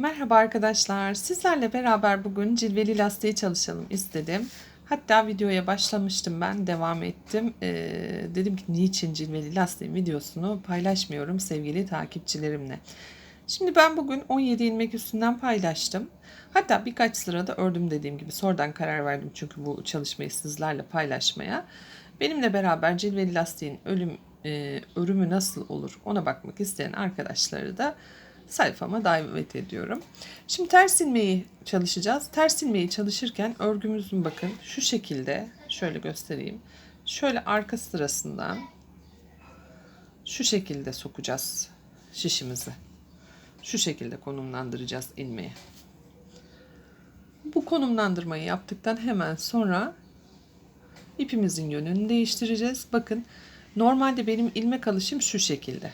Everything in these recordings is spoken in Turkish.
Merhaba arkadaşlar. Sizlerle beraber bugün cilveli lastiği çalışalım istedim. Hatta videoya başlamıştım ben, devam ettim. Ee, dedim ki niçin cilveli lastiğin videosunu paylaşmıyorum sevgili takipçilerimle. Şimdi ben bugün 17 ilmek üstünden paylaştım. Hatta birkaç sırada ördüm dediğim gibi. Sonradan karar verdim çünkü bu çalışmayı sizlerle paylaşmaya. Benimle beraber cilveli lastiğin ölüm, e, örümü nasıl olur ona bakmak isteyen arkadaşları da sayfama davet ediyorum. Şimdi ters ilmeği çalışacağız. Ters ilmeği çalışırken örgümüzün bakın şu şekilde şöyle göstereyim. Şöyle arka sırasından şu şekilde sokacağız şişimizi. Şu şekilde konumlandıracağız ilmeği. Bu konumlandırmayı yaptıktan hemen sonra ipimizin yönünü değiştireceğiz. Bakın normalde benim ilmek alışım şu şekilde.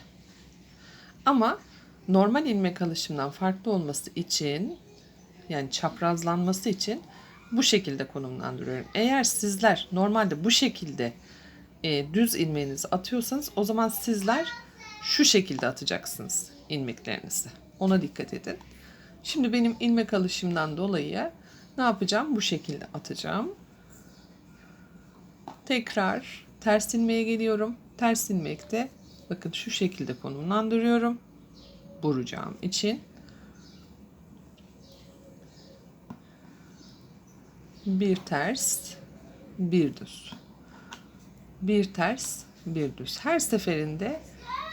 Ama normal ilmek alışımdan farklı olması için yani çaprazlanması için bu şekilde konumlandırıyorum. Eğer sizler normalde bu şekilde e, düz ilmeğinizi atıyorsanız o zaman sizler şu şekilde atacaksınız ilmeklerinizi. Ona dikkat edin. Şimdi benim ilmek alışımdan dolayı ne yapacağım? Bu şekilde atacağım. Tekrar ters ilmeğe geliyorum. Ters ilmekte bakın şu şekilde konumlandırıyorum vuracağım için. Bir ters bir düz. Bir ters bir düz. Her seferinde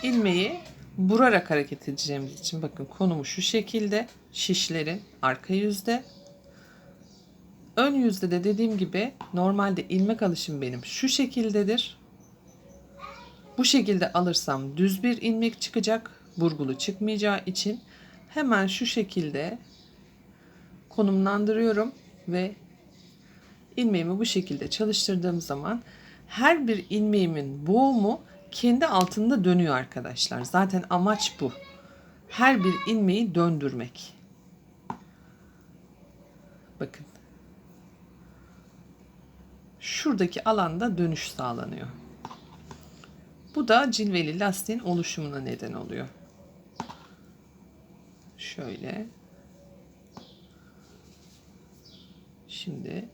ilmeği vurarak hareket edeceğimiz için bakın konumu şu şekilde şişlerin arka yüzde. Ön yüzde de dediğim gibi normalde ilmek alışım benim şu şekildedir. Bu şekilde alırsam düz bir ilmek çıkacak burgulu çıkmayacağı için hemen şu şekilde konumlandırıyorum ve ilmeğimi bu şekilde çalıştırdığım zaman her bir ilmeğimin boğumu kendi altında dönüyor arkadaşlar. Zaten amaç bu. Her bir ilmeği döndürmek. Bakın. Şuradaki alanda dönüş sağlanıyor. Bu da cilveli lastiğin oluşumuna neden oluyor. Şöyle. Şimdi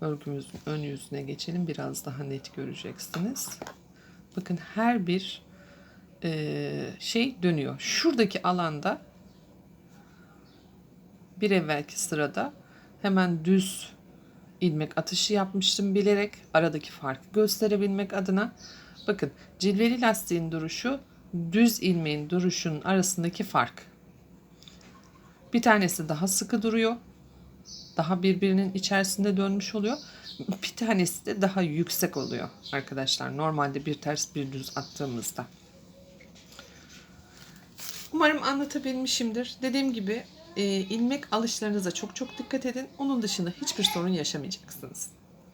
örgümüzün ön yüzüne geçelim. Biraz daha net göreceksiniz. Bakın her bir e, şey dönüyor. Şuradaki alanda bir evvelki sırada hemen düz ilmek atışı yapmıştım bilerek aradaki farkı gösterebilmek adına. Bakın cilveli lastiğin duruşu düz ilmeğin duruşunun arasındaki fark. Bir tanesi daha sıkı duruyor. Daha birbirinin içerisinde dönmüş oluyor. Bir tanesi de daha yüksek oluyor arkadaşlar. Normalde bir ters bir düz attığımızda. Umarım anlatabilmişimdir. Dediğim gibi e, ilmek alışlarınıza çok çok dikkat edin. Onun dışında hiçbir sorun yaşamayacaksınız.